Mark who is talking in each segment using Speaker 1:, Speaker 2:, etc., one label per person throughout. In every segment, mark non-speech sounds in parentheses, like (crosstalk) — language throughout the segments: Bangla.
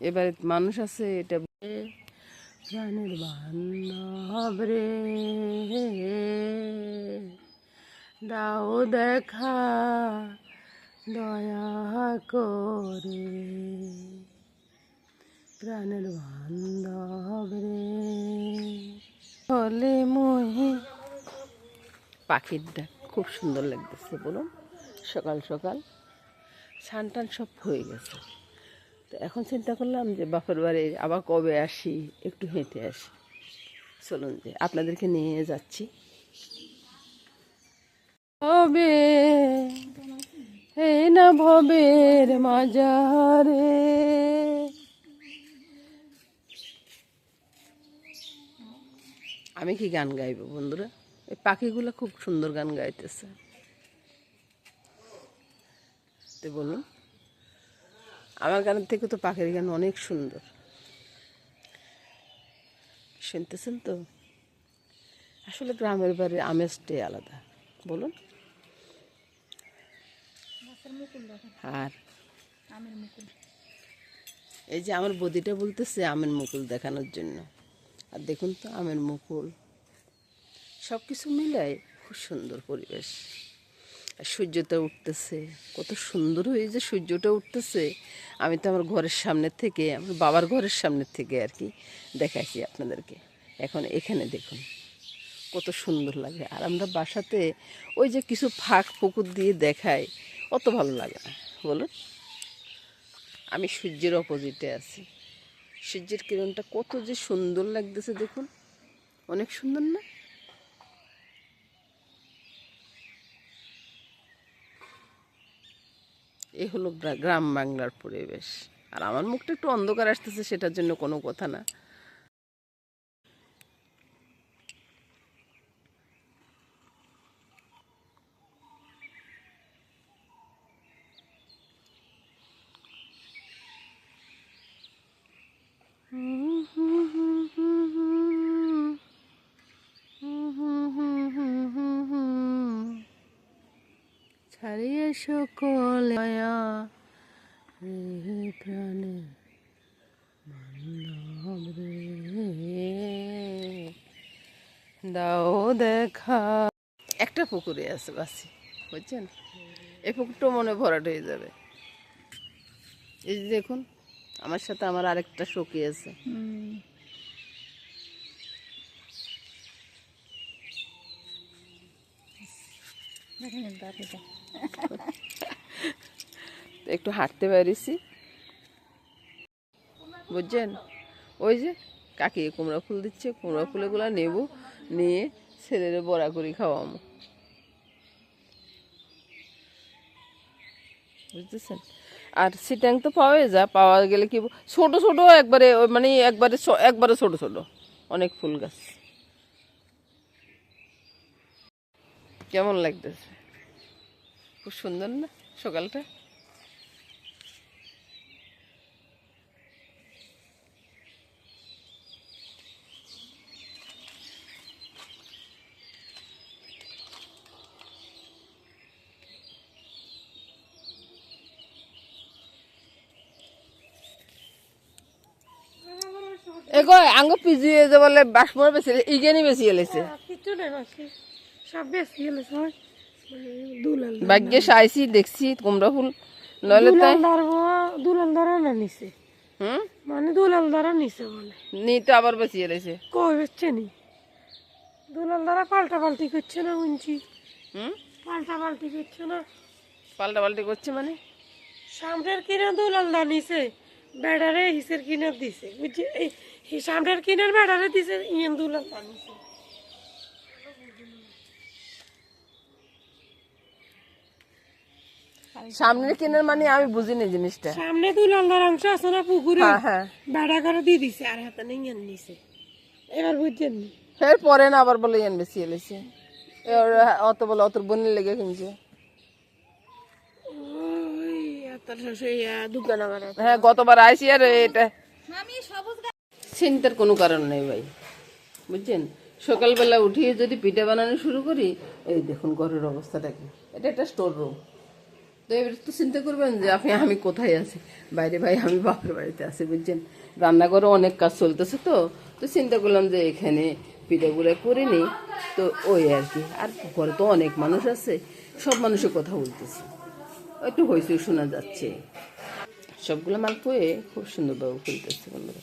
Speaker 1: এবারে মানুষ আছে এটা প্রাণের বান্ধব রে। দাও দেখা দয়া করে। প্রাণের বান্ধব রে। বলে মোহে। পাখির ডাক খুব সুন্দর লাগতেছে বলুন। সকাল সকাল ছান টান সব হয়ে গেছে। তো এখন চিন্তা করলাম যে বাপের বাড়ি আবার কবে আসি, একটু হেঁটে আসি। চলুন যে, আপনাদেরকে নিয়ে যাচ্ছি। হবে এই না ভবের মাজারে। আমি কি গান গাইবো বন্ধুরা? এই পাখিগুলো খুব সুন্দর গান গাইতেছে। তো বলুন। আমার গানের থেকে তো পাখির গান অনেক সুন্দর। শুনতেছেন তো? আসলে গ্রামের বাড়ির আমেজটাই আলাদা। বলুন। আর? এই যে আমার বদিটা বলতেছে আমের মুকুল দেখানোর জন্য। আর দেখুন তো আমের মুকুল। সব কিছু মিলাই খুব সুন্দর পরিবেশ। সূর্যটা উঠতেছে। কত সুন্দর হয়ে যে সূর্যটা উঠতেছে। আমি তো আমার ঘরের সামনে থেকে, আমার বাবার ঘরের সামনে থেকে আর কি দেখাইছি আপনাদেরকে। এখন এখানে দেখুন, কত সুন্দর লাগে। আর আমরা বাসাতে ওই যে কিছু ফাঁক পুকুর দিয়ে দেখাই, অত ভালো লাগে না। বলুন, আমি সূর্যের অপোজিটে আছি। সূর্যের কিরণটা কত যে সুন্দর লাগতেছে দেখুন। অনেক সুন্দর না? এই হলো গ্রা- গ্রাম বাংলার পরিবেশ। আর আমার মুখটা একটু অন্ধকার আসতেছে, সেটার জন্য কোনো কথা না। সকল রে প্রাণে দাও দেখা। একটা পুকুরে আছে বাসি, বুঝছেন? এই পুকুরটা মনে ভরাট হয়ে যাবে। এই যে দেখুন, আমার সাথে আমার আরেকটা সখী আছে তো (laughs) একটু হাঁটতে বেরিয়েছি। বুঝছেন? ওই যে কাকি কুমড়া ফুল দিচ্ছে, কুমড়া ফুলগুলো নেব, নিয়ে ছেলেরে বড়া করে খাওয়াবো। বুঝতেছেন? আর সিটাং তো পাওয়া যায় পাওয়া গেলে কি ছোট ছোট একবারে মানে একবারে একবারে ছোট ছোট, অনেক ফুল গাছ। কেমন লাগতেছে? খুব সুন্দর না সকালটা? এগো, আঙ্গ পিজিয়ে যে বলে বাসমর বেশি ইগেনি বেশি এলেছে
Speaker 2: কিছু নেই
Speaker 1: ভাগ্যে আইসি দেখছি কুমড়া ফুল। নইলে
Speaker 2: দুলাল ধরা না নিছে।
Speaker 1: হুম?
Speaker 2: মানে দুলাল ধরা নিছে বলে।
Speaker 1: নি তো আবার বেশি এলেছে
Speaker 2: কই বেচছে নি দুলাল ধরা পাল্টা পাল্টি করছে না শুনছি
Speaker 1: হুম?
Speaker 2: পাল্টা পাল্টি করছে না।
Speaker 1: পাল্টা পাল্টি করছে মানে?
Speaker 2: সামনের কিনা দুলাল দা নিছে বেড়ারে হিসের কিনা দিছে। বুঝছি? এই সামনের কিনার বেড়ারে দিছে ইয়েন দুলাল দা নিছে।
Speaker 1: সামনের কেনার মানে আমি বুঝিনি জিনিসটা।
Speaker 2: সামনে দুলাল দার অংশ আছে না পুকুরে।
Speaker 1: হ্যাঁ হ্যাঁ।
Speaker 2: বেড়া করে দিয়ে দিছে আর হাতে নেই নিছে এবার বুঝছেন
Speaker 1: ফের পরে না আবার বলে ইয়ান বেশি এলেছে এবার অত বলে অত বনির লেগে কিনছে। হ্যাঁ গতবার আইসি আর এটা। চিন্তার কোনো কারণ নেই ভাই। বুঝছেন? সকালবেলা উঠিয়ে যদি পিঠা বানানো শুরু করি এই দেখুন ঘরের অবস্থাটা কি এটা একটা স্টোর রুম তো এবার তো চিন্তা করবেন যে আপনি, আমি কোথায় আছি? বাইরে ভাই, আমি বাপের বাড়িতে আছি, বুঝছেন? রান্নাঘরে অনেক কাজ চলতেছে তো তো চিন্তা করলাম যে এখানে পিঠাগুলো করে নিই। তো ওই আর কি, আর ঘরে তো অনেক মানুষ আছে, সব মানুষের কথা বলতেছে। একটু হয়েছে শোনা যাচ্ছে। সবগুলো মাল কয়ে খুব সুন্দরভাবে ফুলতেছে বন্ধুরা।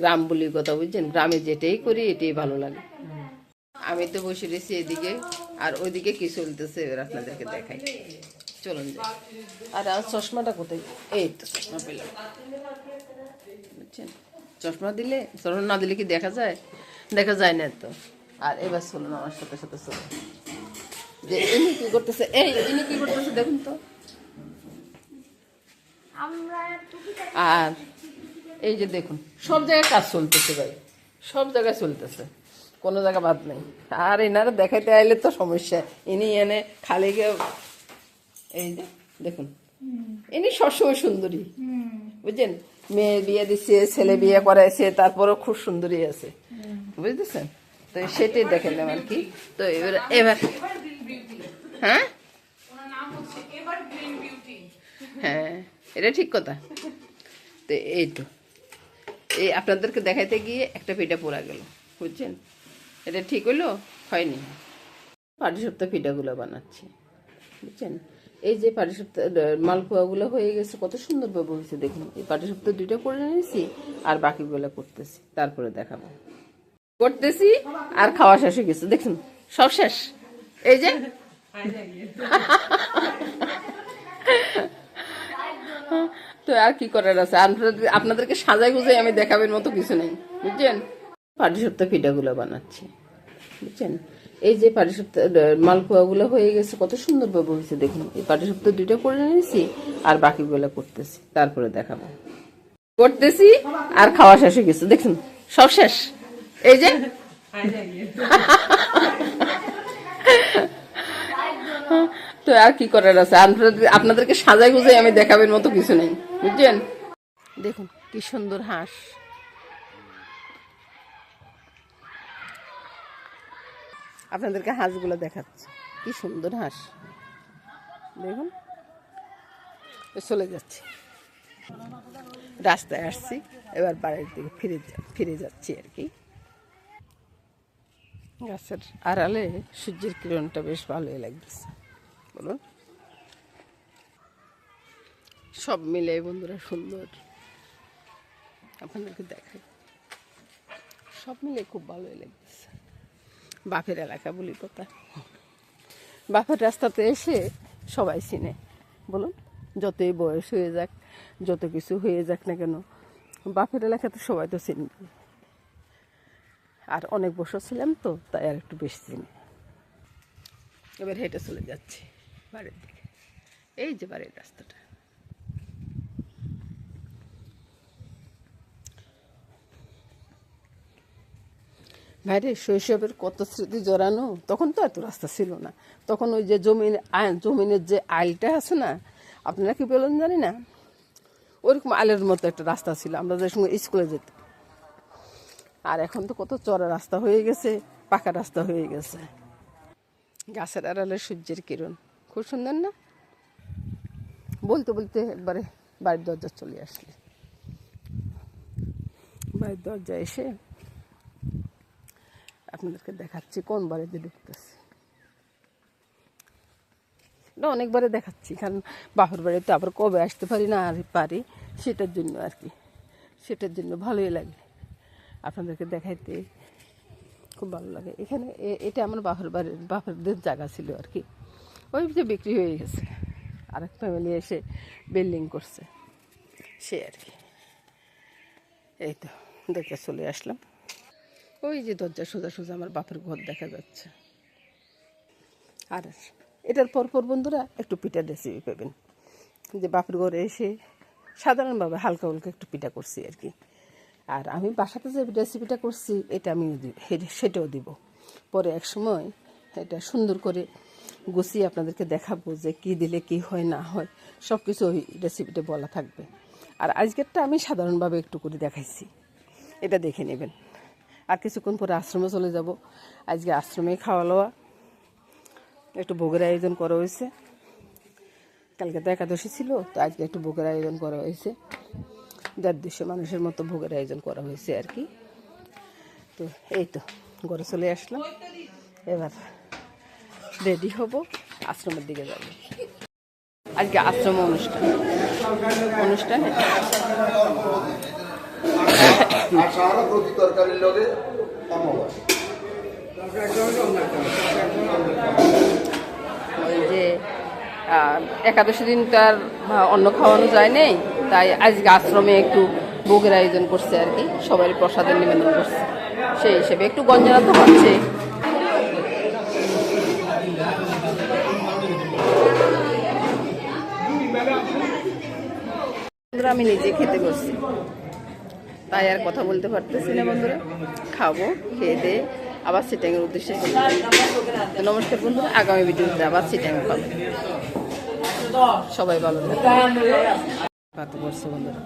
Speaker 1: গ্রাম বলি কথা, বুঝছেন? গ্রামে যেটাই করি, এটাই ভালো লাগে। আমি তো বসে রয়েছি এদিকে, আর ওইদিকে কি চলতেছে, এবার আপনাদেরকে দেখাই। চলুন আর আর চশমাটা কোথায়? এই তো চশমা পেলাম। বুঝছেন? চশমা দিলে চশমা না দিলে কি দেখা যায়? দেখা যায় না তো। আর এবার চলুন আমার সাথে সাথে চলুন। যে ইনি কি করতেছে? এই ইনি কি করতেছে দেখুন তো। আর এই যে দেখুন সব জায়গায় কাজ চলতেছে ভাই। সব জায়গায় চলতেছে। কোনো জায়গা বাদ নেই। আর এনারা দেখাইতে আইলে তো সমস্যা। ইনি এনে খালি গিয়ে এই যে দেখুন। ইনি সবসময় সুন্দরী। বুঝছেন? মেয়ে বিয়ে দিচ্ছে ছেলে বিয়ে করাইছে তারপরেও খুব সুন্দরী আছে। বুঝতেছেন? তো সেটাই দেখেন আর কি? তো এবার এবার হ্যাঁ? হ্যাঁ এটা ঠিক কথা। তো এই তো। এই আপনাদেরকে দেখাইতে গিয়ে একটা পিঠা পোড়া গেল। বুঝছেন? এটা ঠিক হইল? হয়নি। পাটি সপ্তাহ পিঠাগুলো বানাচ্ছি। বুঝছেন? এই যে পাটি সপ্তাহ মালপোয়াগুলো হয়ে গেছে, কত সুন্দরভাবে হয়েছে দেখুন। এই পাটি সপ্তাহ দুইটা করে নিয়েছি আর বাকিগুলো করতেছি। তারপরে দেখাবো। করতেছি, আর খাওয়া শেষ হয়ে গেছে। দেখুন, সব শেষ। এই যে। তো আর কি করার আছে? আপনাদের- আপনাদেরকে সাজাই গুজাই আমি দেখাবের মতো কিছু নেই। বুঝছেন? পাটি সপ্তাহ পিঠাগুলো বানাচ্ছি। বুঝছেন? এই যে পাটি সপ্তাহ মালপোয়াগুলো হয়ে গেছে, কত সুন্দরভাবে হয়েছে দেখুন। এই পাটি সপ্তাহ দুইটা করে নিয়েছি, আর বাকিগুলো করতেছি। তারপরে দেখাবো। করতেছি, আর খাওয়া শেষ হয়ে গেছে। দেখুন, সব শেষ। এই যে (laughs) তো আর কি করার আছে? আপনাদের- আপনাদেরকে সাজাই গুজাই আমি দেখাবেন মতো কিছু নেই। বুঝছেন? দেখুন, কি সুন্দর হাঁস। আপনাদেরকে হাঁসগুলো দেখাচ্ছি। কি সুন্দর হাঁস। দেখুন। চলে যাচ্ছে। রাস্তায় আসছি। এবার বাড়ির দিকে ফিরে ফিরে যাচ্ছি আর কি। গাছের আড়ালে সূর্যের কিরণটা বেশ ভালোই লাগতেছে বলুন। সব মিলে বন্ধুরা সুন্দর। আপনাদেরকে দেখাই। সব মিলে খুব ভালোই লাগতেছে বাপের এলাকা বলি কথা বাপের রাস্তাতে এসে সবাই চিনে। বলুন, যতই বয়স হয়ে যাক, যত কিছু হয়ে যাক না কেন, বাপের এলাকাতে সবাই তো চিনবে। আর অনেক বছর ছিলাম তো, তাই আর একটু বেশি চিনি। এবার হেঁটে চলে যাচ্ছি বাড়ির দিকে। এই যে বাড়ির রাস্তাটা। ভাইরে, শৈশবের কত স্মৃতি জড়ানো? তখন তো এত রাস্তা ছিল না। তখন ওই যে জমিন জমিনের যে আইলটা আছে না, আপনারা কি বলেন জানি না? ওরকম আলের মতো একটা রাস্তা ছিল, আমরা যে সময় স্কুলে যেতাম। আর এখন তো কত চড়া রাস্তা হয়ে গেছে, পাকা রাস্তা হয়ে গেছে। গাছের আড়ালে সূর্যের কিরণ। খুব সুন্দর না? বলতে বলতে একবারে বাড়ির দরজা চলে আসলে। বাড়ির দরজা এসে আপনাদেরকে দেখাচ্ছি, কোন বাড়িতে ঢুকতেছে। এটা অনেকবারে দেখাচ্ছি, কারণ বাপের বাড়িতে আবার কবে আসতে পারি না আর পারি, সেটার জন্য আর কি। সেটার জন্য ভালোই লাগে। আপনাদেরকে দেখাইতে খুব ভালো লাগে। এখানে এটা আমার বাপের বাড়ির বাপেরদের জায়গা ছিল আর কি। ওই যে বিক্রি হয়ে গেছে। আরেক ফ্যামিলি এসে বিল্ডিং করছে। সে আর কি। এই তো, দেখে চলে আসলাম। ওই যে দরজা সোজা সোজা আমার বাপের ঘর দেখা যাচ্ছে। আর এটার পরপর বন্ধুরা একটু পিঠার রেসিপি পাবেন। যে বাপের ঘরে এসে সাধারণভাবে হালকা হালকা একটু পিঠা করছি আর কি। আর আমি বাসাতে যে রেসিপিটা করছি, এটা আমি সেটাও দিব। পরে এক সময় এটা সুন্দর করে গুছিয়ে আপনাদেরকে দেখাবো যে কি দিলে কি হয়, না হয় সব কিছু ওই রেসিপিটা বলা থাকবে। আর আজকেরটা আমি সাধারণভাবে একটু করে দেখাইছি। এটা দেখে নেবেন। আর কিছুক্ষণ পরে আশ্রমে চলে যাব। আজকে আশ্রমে খাওয়া লওয়া। একটু ভোগের আয়োজন করা হয়েছে। কালকে তো একাদশী ছিল, তো আজকে একটু ভোগের আয়োজন করা হয়েছে। দেড় দুশো মানুষের মতো ভোগের আয়োজন করা হয়েছে আর কি। তো এই তো, ঘরে চলে আসলাম। এবার রেডি হব, আশ্রমের দিকে যাব। আজকে আশ্রম অনুষ্ঠান। অনুষ্ঠানে
Speaker 3: আর সারা প্রতি তরকারির লগে অমাবাস্যা
Speaker 1: ওই যে একাদশী দিন তো আর অন্ন খাওয়ানো যায় নেই তাই আজকে আশ্রমে একটু ভোগের আয়োজন করছে আর কি সবাই প্রসাদের নিবেদন করছে। সেই হিসেবে একটু গঞ্জনা তো হচ্ছে। আমি নিজে খেতে বসছি। তাই আর কথা বলতে পারতেছি না বন্ধুরা। খাব, খেয়ে দিয়ে আবার সিটাংয়ের উদ্দেশ্যে নমস্কার বন্ধুরা, আগামী ভিডিওতে আবার সিটাং পাবো। সবাই ভালো ভাত বন্ধুরা?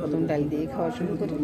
Speaker 1: প্রথম ডাল দিয়ে খাওয়া শুরু করি।